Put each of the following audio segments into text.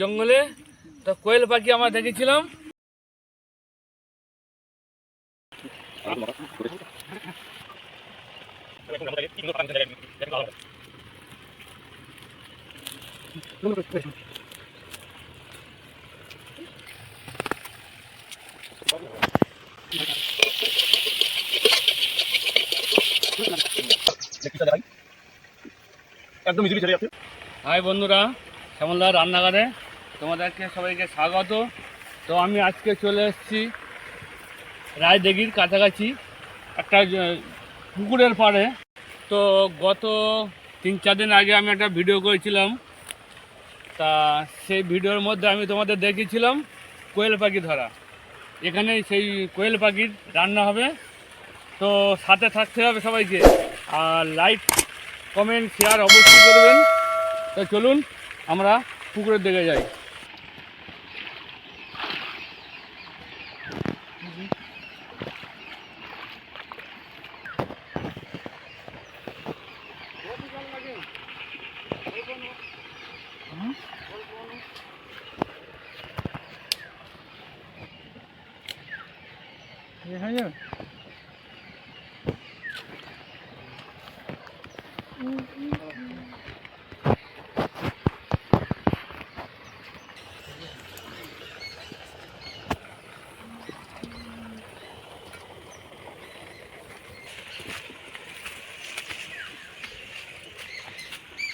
জঙ্গলে তো কোয়েল পাখি আমরা দেখেছিলাম। একদম ইজিলি ছেড়ে যাচ্ছে। হাই বন্ধুরা শ্যামলদার রান্নাঘরে? তোমাদেরকে সবাইকে স্বাগত। তো আমি আজকে চলে এসেছি রায়দিঘির কাছাকাছি, একটা পুকুরের পাড়ে। তো গত তিন চার দিন আগে আমি একটা ভিডিও করেছিলাম। তা সেই ভিডিওর মধ্যে আমি তোমাদের দেখিয়েছিলাম কোয়েল পাখি ধরা। এখানে সেই কোয়েল পাখির রান্না হবে। তো সাথে থাকতে হবে সবাইকে। আর লাইক কমেন্ট শেয়ার অবশ্যই করবেন। তো চলুন আমরা পুকুরের দিকে যাই।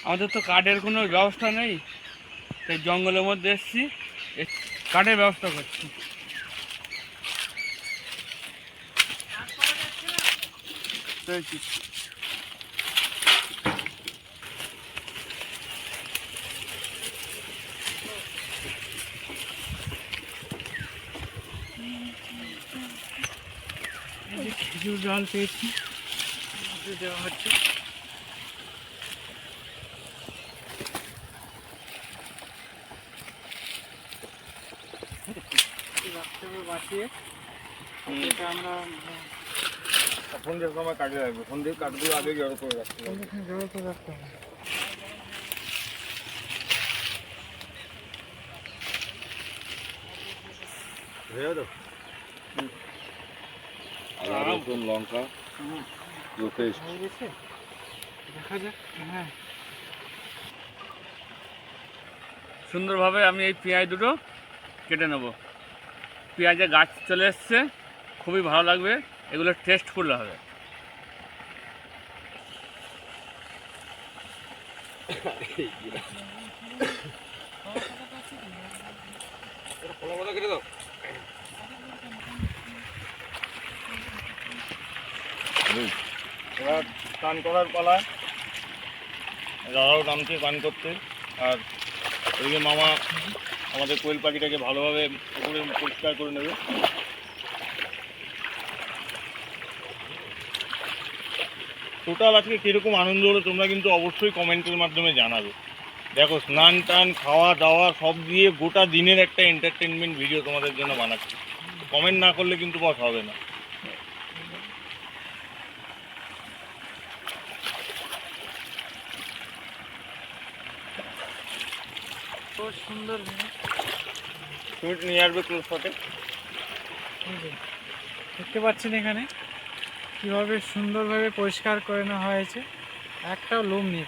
আমাদের তো কাঠের কোনো ব্যবস্থা নেই। তাই জঙ্গলের মধ্যে এসেছি কাঠের ব্যবস্থা করছি। পেয়েছি। এই যে খেজুর ডাল পেয়েছি মধ্যে দেওয়া হচ্ছে বাঁচিয়ে এটা আমরা সন্ধ্যের সময় কাজে লাগবে। সন্ধ্যের কাঠগুলো আগে জড়ো করে রাখতে হবে। জড়ো করে রাখতে হবে। লঙ্কা। দেখা যাক হ্যাঁ। সুন্দরভাবে আমি এই পেঁয়াজ দুটো কেটে নেব। পেঁয়াজের গাছ চলে এসছে। খুবই ভালো লাগবে। এগুলো টেস্টফুল হবে। এবার স্নান করার পালা দাদাও নামছে স্নান করতে। আর ওইদিকে মামা আমাদের কোয়েল পাখিটাকে ভালোভাবে পরিষ্কার করে নেবে। টোটাল আজকে কীরকম আনন্দ হলো তোমরা কিন্তু অবশ্যই কমেন্টের মাধ্যমে জানাবে। দেখো স্নান টান খাওয়া দাওয়া সব দিয়ে গোটা দিনের একটা এন্টারটেনমেন্ট ভিডিও তোমাদের জন্য বানাচ্ছি। কমেন্ট না করলে কিন্তু বস হবে না। সুন্দর নিয়ে আসবে ক্লোজ শটে দেখতে পাচ্ছেন এখানে? কীভাবে সুন্দরভাবে পরিষ্কার করে নেওয়া হয়েছে একটাও লোম নিয়ে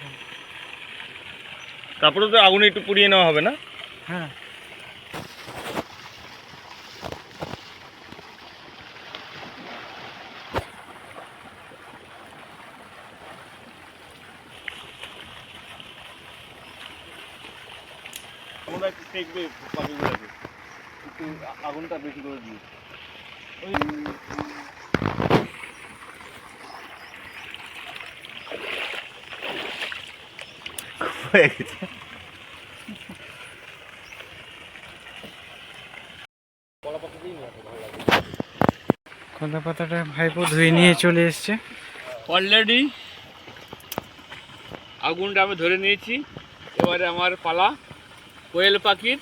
তারপরে তো আগুনে একটু পুড়িয়ে নেওয়া হবে না? হ্যাঁ তোমরা একটু দেখবে পাখিগুলোকে একটু আ- আগুনটা বেশি করে দিয়ে ওই হয়ে গেছে। কলা পাতাটা ভাইপো ধুয়ে নিয়ে চলে এসছে। অলরেডি আগুনটা আমি ধরে নিয়েছি। এবারে আমার পালা কোয়েল পাখির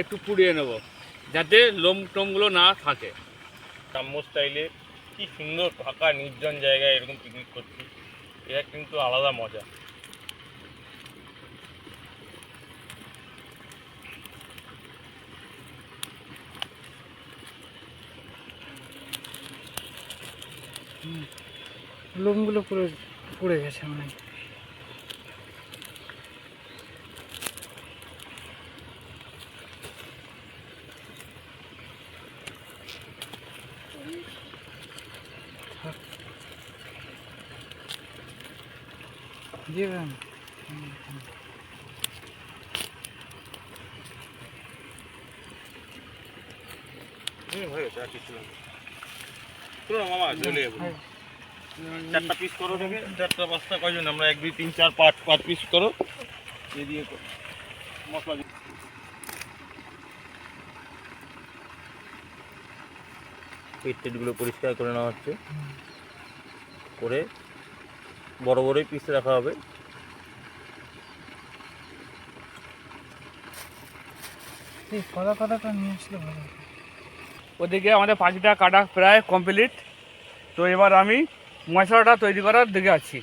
একটু পুড়িয়ে নেব যাতে লোম টোমগুলো না থাকে। গ্রাম্য স্টাইলে কি সুন্দর ফাঁকা নির্জন জায়গায় এরকম পিকনিক করছি। এটা কিন্তু আলাদা মজা। লোমগুলো পুরো পুড়ে গেছে ম্যাম। হুম হয়ে গেছে আর কিছু মামা চলে যাব। চারটা পিস করো থেকে চারটা পাঁচটা কয়জন? আমরা এক দুই তিন চার পাঁচ পাঁচ পিস করো। দিয়ে দিয়ে করো। মশলা পেট টেটগুলো পরিষ্কার করে নেওয়া হচ্ছে। করে বড় বড়ই পিস রাখা হবে। কলা পাতাটা নিয়ে আসলে ভালো। ওদিকে আমাদের পাখিটা কাটা প্রায় কমপ্লিট তো এবার আমি মশলাটা তৈরি করার দিকে আছি।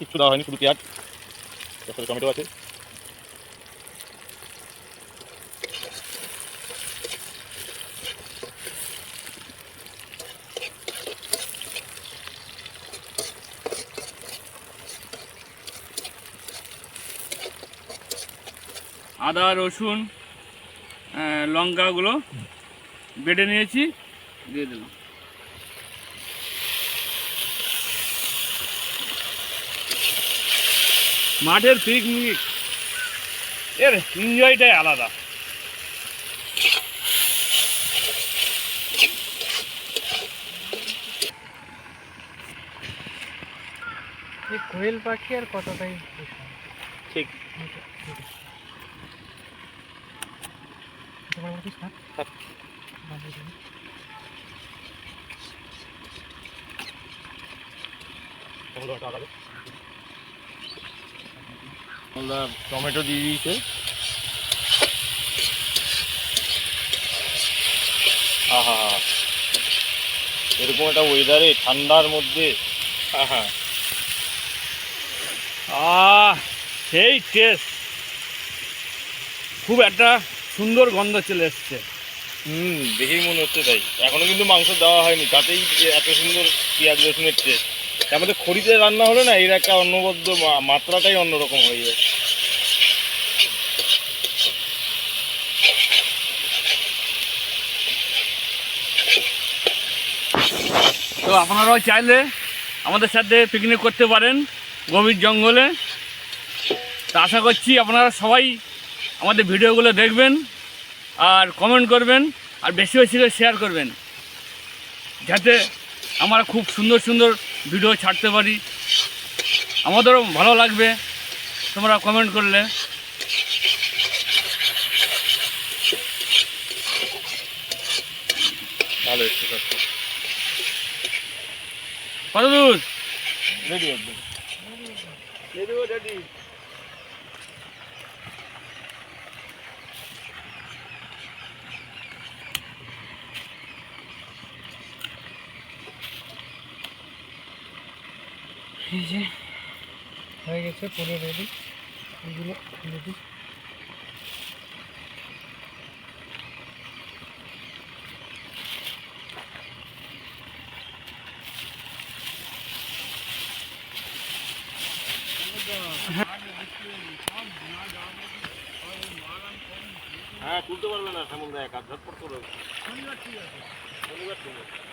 কিছু দেওয়া হয়নি, শুধু পেঁয়াজ। টমেটো আছে। আদা রসুন লঙ্কাগুলো বেটে নিয়েছি দিয়ে দিলাম। মাঠের পিকনিক এর এনজয়টাই আলাদা। এই কোয়েল পাখি আর কতটাই ঠিক থাক। আমরা টমেটো দিয়ে দিয়েছে। আহা। এরকম একটা ওয়েদারে ঠান্ডার মধ্যে। আহা। আহ, সেই টেস্ট খুব একটা সুন্দর গন্ধ চলে এসছে। হুম দেখেই মনে হচ্ছে তাই। এখনও কিন্তু মাংস দেওয়া হয়নি তাতেই এত সুন্দর পেঁয়াজ রসুনের টেস্ট তার মধ্যে খড়িতে রান্না হলে না এর একটা অন্নবদ্ধ মাত্রাটাই অন্যরকম হয়ে যায়। তো আপনারাও চাইলে আমাদের সাথে পিকনিক করতে পারেন গভীর জঙ্গলে। তা আশা করছি আপনারা সবাই আমাদের ভিডিওগুলো দেখবেন আর কমেন্ট করবেন আর বেশি বেশি করে শেয়ার করবেন। যাতে আমরা খুব সুন্দর সুন্দর ভিডিও ছাড়তে পারি। আমাদেরও ভালো লাগবে তোমরা কমেন্ট করলে। ভালো কত দূর রেডি একদম এই যে, হয়ে গেছে, পুরো রেডি এগুলো রেডি হ্যাঁ তুলতে পারবে না সেমন কাজ ঝটপট করে। শনিবার ঠিক আছে।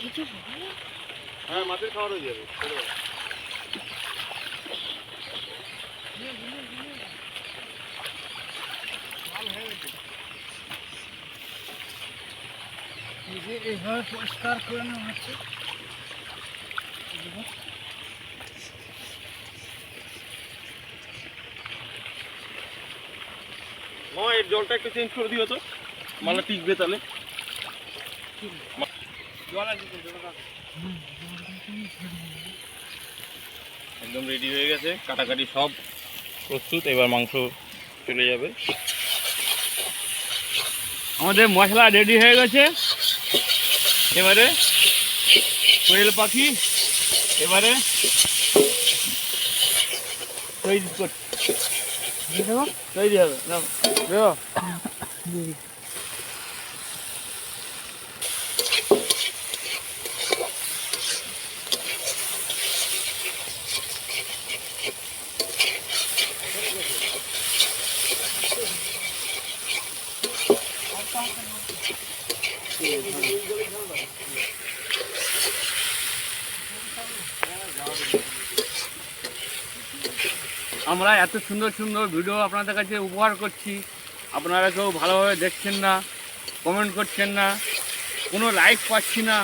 হ্যাঁ? মাছের খাওয়ার হয়ে যাবে এইভাবে পরিষ্কার করে নেওয়া হচ্ছে। এর জলটা একটু চেঞ্জ করে দিও তো। মালা টিকবে তাহলে। একদম রেডি হয়ে গেছে। কাটাকাটি সব প্রস্তুত এবার মাংস চলে যাবে। আমাদের মশলা রেডি হয়ে গেছে। এবারে কোয়েল পাখি এবারে তৈরি তৈরি হবে আমরা এত সুন্দর সুন্দর ভিডিও আপনাদের কাছে উপহার করছি। আপনারা কেউ ভালোভাবে দেখছেন না কমেন্ট করছেন না কোনো লাইক পাচ্ছি না।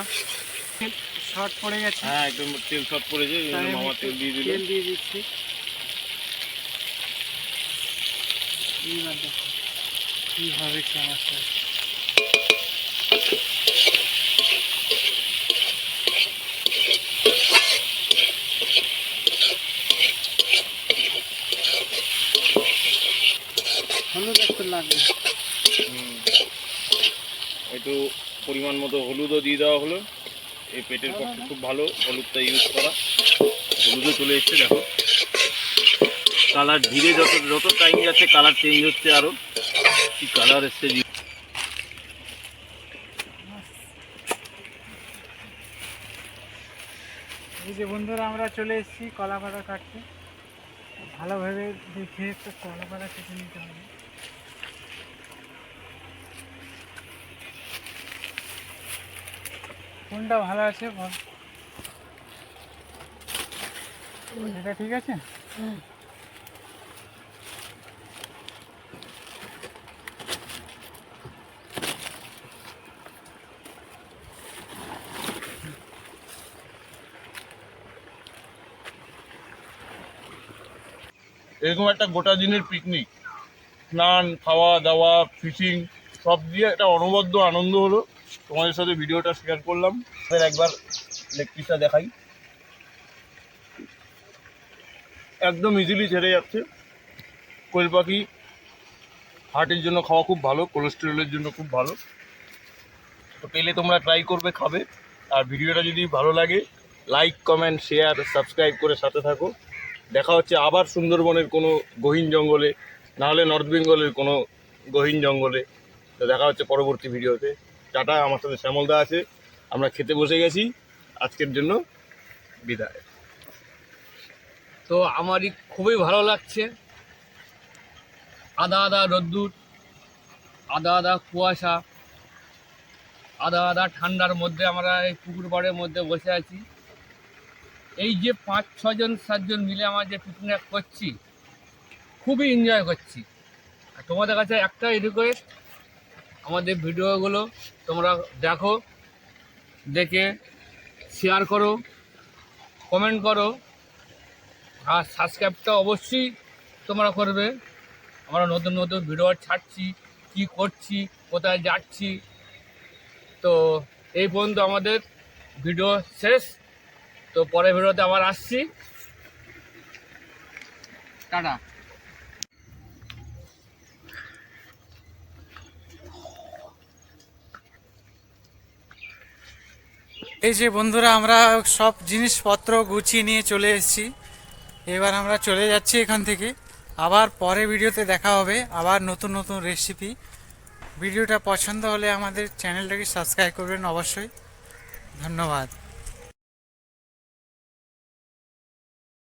শর্ট পড়ে গেছে। হ্যাঁ একদম তেল শর্ট পড়েছে মামা তেল দিয়ে দিল। তেল দিয়ে দিচ্ছি। কীভাবে চামাচ্ছে হলুদ একটু লাগবে হুম। একটু পরিমাণ মতো হলুদও দিয়ে দেওয়া হলো। এই পেটের পক্ষে খুব ভালো, হলুদটা ইউজ করা। হলুদও চলে এসছে, দেখো। কালার ধীরে যত যত টাইম যাচ্ছে কালার চেঞ্জ হচ্ছে আরও কি কালার এসছে এই যে বন্ধুরা, আমরা চলে এসেছি কলা পাতা কাটতে। ভালোভাবে দেখে একটু কলা পাতা কেটে নিতে হবে। কোনটা ভালো আছে বল। এটা ঠিক আছে? এরকম একটা গোটা দিনের পিকনিক স্নান খাওয়া দাওয়া ফিশিং সব দিয়ে একটা অনবদ্য আনন্দ হলো। তোমাদের সাথে ভিডিওটা শেয়ার করলাম। একবার লেগ পিসটা দেখাই। একদম ইজিলি ছেড়ে যাচ্ছে। কোয়েল পাখি হার্টের জন্য খাওয়া খুব ভালো কোলেস্টেরলের জন্য খুব ভালো। তো পেলে তোমরা ট্রাই করবে, খাবে। আর ভিডিওটা যদি ভালো লাগে লাইক কমেন্ট শেয়ার সাবস্ক্রাইব করে সাথে থাকো। দেখা হচ্ছে আবার সুন্দরবনের কোনো গহীন জঙ্গলে নাহলে নর্থ বেঙ্গলের কোনো গহীন জঙ্গলে। তো দেখা হচ্ছে পরবর্তী ভিডিওতে। টাটা, আমার সাথে শ্যামলদা আছে। আমরা খেতে বসে গেছি। আজকের জন্য বিদায়। তো আমারই খুবই ভালো লাগছে। আদা আদা রোদ্দুর, আদা আদা কুয়াশা, আদা আদা ঠান্ডার মধ্যে আমরা এই পুকুর পাড়ের মধ্যে বসে আছি। এই যে পাঁচ, ছজন, সাতজন মিলে আমরা যে পিকনিক করছি, খুবই এনজয় করছি। তোমাদের কাছে একটাই রিকোয়েস্ট আমাদের ভিডিওগুলো তোমরা দেখো, দেখে শেয়ার করো কমেন্ট করো, আর সাবস্ক্রাইবটা অবশ্যই তোমরা করবে। আমরা নতুন নতুন ভিডিও ছাড়ছি, কি করছি, কোথায় যাচ্ছি। তো এই পর্যন্ত আমাদের ভিডিও শেষ। তো পরের ভিডিওতে আবার আসছি। টাটা। এই যে বন্ধুরা, আমরা সব জিনিসপত্র গুছিয়ে নিয়ে চলে এসেছি। এবার আমরা চলে যাচ্ছি এখান থেকে। আবার পরে ভিডিওতে দেখা হবে, আবার নতুন নতুন রেসিপি ভিডিওটা পছন্দ হলে আমাদের চ্যানেলটাকে সাবস্ক্রাইব করবেন অবশ্যই। ধন্যবাদ।